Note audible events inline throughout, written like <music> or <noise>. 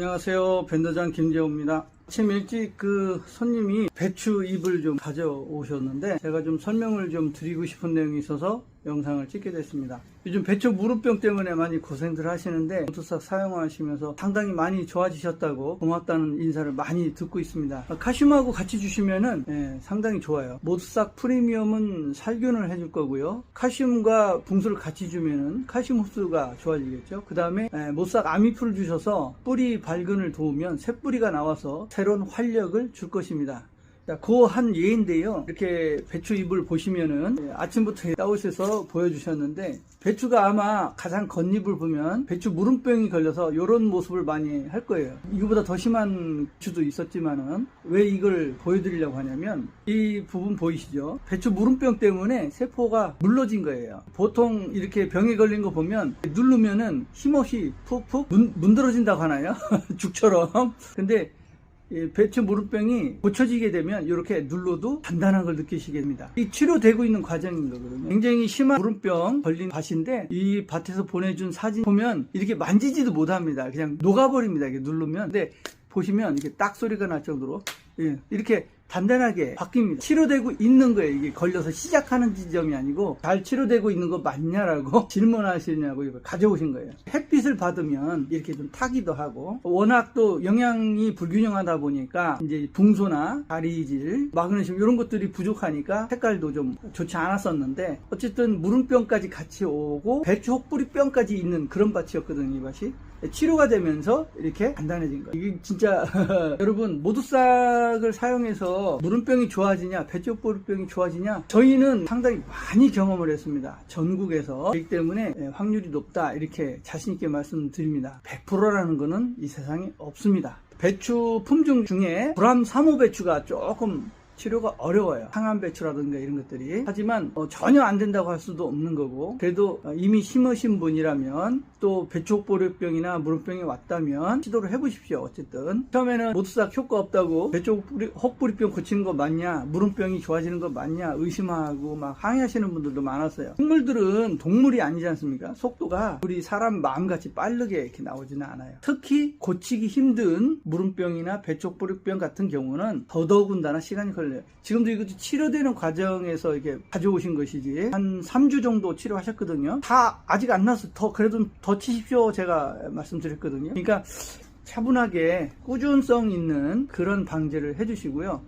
안녕하세요. 밴더장 김재호입니다. 아침 일찍 그 손님이 배추 잎을 좀 가져오셨는데 제가 좀 설명을 좀 드리고 싶은 내용이 있어서 영상을 찍게 됐습니다. 요즘 배추 무릎병 때문에 많이 고생들 하시는데 모두싹 사용하시면서 상당히 많이 좋아지셨다고 고맙다는 인사를 많이 듣고 있습니다. 칼슘하고 같이 주시면은 예, 상당히 좋아요. 모두싹 프리미엄은 살균을 해줄 거고요. 칼슘과 붕수를 같이 주면은 칼슘 흡수가 좋아지겠죠. 그 다음에 모싹 아미풀을 주셔서 뿌리 발근을 도우면 새 뿌리가 나와서 새로운 활력을 줄 것입니다. 그한 예인데요. 이렇게 배추 잎을 보시면은 예, 아침부터 따오셔서 보여주셨는데 배추가 아마 가장 겉잎을 보면 배추 무름병이 걸려서 이런 모습을 많이 할 거예요. 이거보다 더 심한 배추도 있었지만은 왜 이걸 보여드리려고 하냐면 이 부분 보이시죠? 배추 무름병 때문에 세포가 물러진 거예요. 보통 이렇게 병에 걸린 거 보면 누르면은 힘없이 푹푹 문, 문드러진다고 하나요? <laughs> 죽처럼. 근데 이 배추 무릎병이 고쳐지게 되면 이렇게 눌러도 단단한 걸 느끼시게 됩니다. 이 치료되고 있는 과정인 거거든요. 굉장히 심한 무릎병 걸린 밭인데 이 밭에서 보내준 사진 보면 이렇게 만지지도 못합니다. 그냥 녹아버립니다. 이렇게 누르면. 근데 보시면 이렇게 딱 소리가 날 정도로 예, 이렇게 단단하게 바뀝니다. 치료되고 있는 거예요. 이게 걸려서 시작하는 지점이 아니고 잘 치료되고 있는 거 맞냐라고 <laughs> 질문하시냐고 이걸 가져오신 거예요. 햇빛을 받으면 이렇게 좀 타기도 하고 워낙 또 영양이 불균형하다 보니까 이제 붕소나 다리질, 마그네슘 이런 것들이 부족하니까 색깔도 좀 좋지 않았었는데 어쨌든 무름병까지 같이 오고 배추 혹부리병까지 있는 그런 밭이었거든요. 이 밭이. 치료가 되면서 이렇게 단단해진 거예요. 이게 진짜 <laughs> 여러분 모두싹을 사용해서 무름병이 좋아지냐 배쪽보름병이 좋아지냐 저희는 상당히 많이 경험을 했습니다. 전국에서 그렇기 때문에 예, 확률이 높다 이렇게 자신 있게 말씀드립니다. 100%라는 거는 이 세상에 없습니다. 배추 품종 중에 브람 3호 배추가 조금 치료가 어려워요. 항암 배추라든가 이런 것들이. 하지만 어, 전혀 안 된다고 할 수도 없는 거고 그래도 어, 이미 심으신 분이라면 또 배추보류병이나 무릎병이 왔다면 시도를 해보십시오. 어쨌든 처음에는 모두싹 효과 없다고 배추혹부리병 고치는 거 맞냐 무릎병이 좋아지는 거 맞냐 의심하고 막 항의하시는 분들도 많았어요. 식물들은 동물이 아니지 않습니까? 속도가 우리 사람 마음같이 빠르게 이렇게 나오지는 않아요. 특히 고치기 힘든 무름병이나 배촉보류병 같은 경우는 더더군다나 시간이 걸려 요. 지금도 이것도 치료되는 과정에서 이렇게 가져오신 것이지 한 3주 정도 치료하셨거든요. 다 아직 안 나서 더 그래도 더 치십시오 제가 말씀드렸거든요. 그러니까 차분하게 꾸준성 있는 그런 방제를 해주시고요.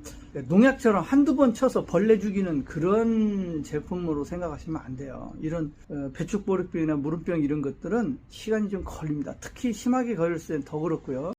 농약처럼 한두 번 쳐서 벌레 죽이는 그런 제품으로 생각하시면 안 돼요. 이런 어, 배축보름병이나 무름병 이런 것들은 시간이 좀 걸립니다. 특히 심하게 걸렸을 땐더 그렇고요.